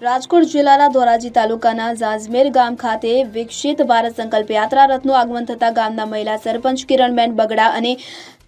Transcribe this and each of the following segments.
રાજકોટ જિલ્લાના ધોરાજી તાલુકાના ઝાઝમેર ગામ ખાતે વિકસિત ભારત સંકલ્પ યાત્રા રથનું આગમન થતા ગામના મહિલા સરપંચ કિરણબેન બગડા અને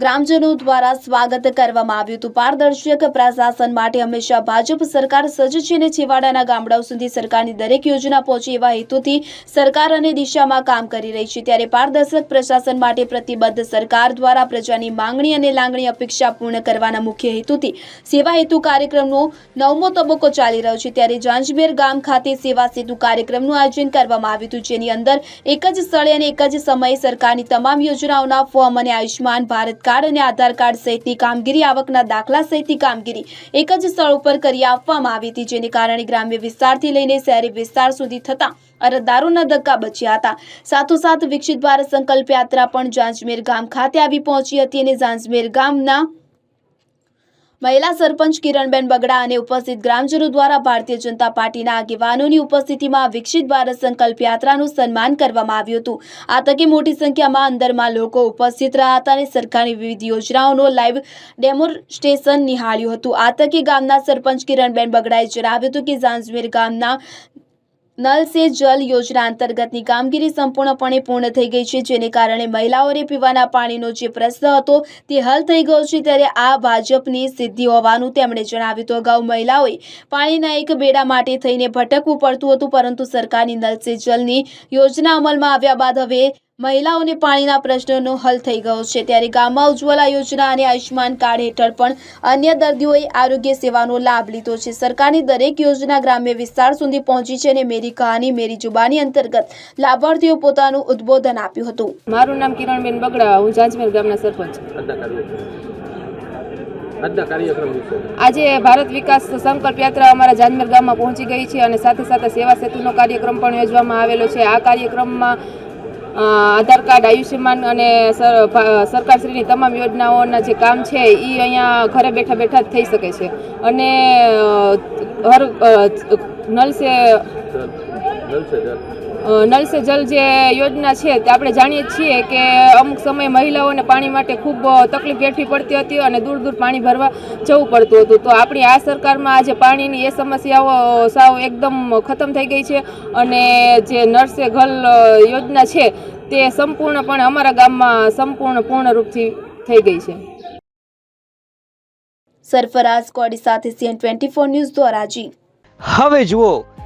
ગ્રામજનો દ્વારા સ્વાગત કરવામાં આવ્યું હતું. પારદર્શક પ્રશાસન માટે હંમેશા ભાજપ સરકાર સજ્જ છે અને છેવાડાના ગામડાઓ સુધી સરકારની દરેક યોજના પહોંચે એવા હેતુથી સરકાર અને દિશામાં કામ કરી રહી છે. ત્યારે પારદર્શક પ્રશાસન માટે પ્રતિબદ્ધ સરકાર દ્વારા પ્રજાની માંગણી અને લાગણી અપેક્ષા પૂર્ણ કરવાના મુખ્ય હેતુથી સેવા હેતુ કાર્યક્રમનો નવમો તબક્કો ચાલી રહ્યો છે. ત્યારે જાંજબેર ગામ ખાતે સેવા સેતુ કાર્યક્રમનું આયોજન કરવામાં આવ્યું હતું, જેની અંદર એક જ સ્થળે અને એક જ સમયે સરકારની તમામ યોજનાઓના ફોર્મ અને આયુષ્યમાન ભારત કાર્ડ અને આધાર કાર્ડ સહિતની કામગીરી, આવકના દાખલા સહિતની કામગીરી એક જ સ્થળ ઉપર કરી આપવામાં આવી હતી, જેને કારણે ગ્રામ્ય વિસ્તારથી લઈને શહેરી વિસ્તાર સુધી થતા અરજદારોના ધક્કા બચ્યા હતા. સાથોસાથ વિકસિત ભારત સંકલ્પ યાત્રા પણ જાંજમેર ગામ ખાતે આવી પહોંચી હતી અને જાંજમેર ગામના મહિલા સરપંચ કિરણબેન બગડા અને ઉપસ્થિત ગ્રામજનો દ્વારા ભારતીય જનતા પાર્ટીના આગેવાનોની ઉપસ્થિતિમાં વિકસિત ભારત સંકલ્પ યાત્રાનું સન્માન કરવામાં આવ્યું હતું. આ તકે મોટી સંખ્યામાં અંદરમાં લોકો ઉપસ્થિત રહ્યા હતા અને સરકારની વિવિધ યોજનાઓનો લાઈવ ડેમોન્સ્ટ્રેશન નિહાળ્યું હતું. આ તકે ગામના સરપંચ કિરણબેન બગડાએ જણાવ્યું હતું કે ઝાંઝમેર ગામના નલ સે જલ યોજના અંતર્ગતની કામગીરી સંપૂર્ણપણે પૂર્ણ થઈ ગઈ છે, જેને કારણે મહિલાઓને પીવાના પાણીનો જે પ્રશ્ન હતો તે હલ થઈ ગયો છે. ત્યારે આ ભાજપની સિદ્ધિ હોવાનું તેમણે જણાવ્યું હતું. અગાઉ મહિલાઓએ પાણીના એક બેડા માટે થઈને ભટકવું પડતું હતું, પરંતુ સરકારની નલ સે જલની યોજના અમલમાં આવ્યા બાદ હવે મહિલાઓને પાણીના પ્રશ્નનો હલ થઈ ગયો છે. ત્યારે ગામમાં ઉજ્જવલા યોજના અને આયુષ્યમાન કાર્ડ હેઠળ પણ અન્ય દર્દીઓએ આરોગ્ય સેવાનો લાભ લીધો છે. સરકારની દરેક યોજના ગ્રામ્ય વિસ્તાર સુધી પહોંચી છે અને મેરી કહાની મેરી જુબાની અંતર્ગત લાભાર્થીઓ પોતાનું ઉદ્બોધન આપ્યું હતું. મારું નામ કિરણબેન બગડા હું જાંજમેર ગામના સરપંચ. આજે ભારત વિકાસ સંકલ્પ યાત્રા અમારા જાંજમેર ગામમાં પહોંચી ગઈ છે અને સાથે સાથે સેવા સેતુનો કાર્યક્રમ પણ યોજવામાં આવેલો છે. આ કાર્યક્રમમાં આધાર કાર્ડ, આયુષ્યમાન અને સરકારશ્રીની તમામ યોજનાઓના જે કામ છે એ અહીંયા ઘરે બેઠા બેઠા જ થઈ શકે છે. અને હર નલ સે નલ સે જલ જે યોજના છે તે આપણે જાણીએ જ છીએ કે અમુક સમયે મહિલાઓને પાણી માટે ખૂબ તકલીફ વેઠવી પડતી હતી અને દૂર દૂર પાણી ભરવા જવું પડતું હતું. તો આપણી આ સરકારમાં આજે પાણીની એ સમસ્યાઓ સાવ એકદમ ખતમ થઈ ગઈ છે અને જે નળ સે ઘલ યોજના છે તે સંપૂર્ણપણે અમારા ગામમાં સંપૂર્ણ પૂર્ણ રૂપથી થઈ ગઈ છે. સરફરાઝ કોડી સાથે C N twenty four news Dhoraji હવે જુઓ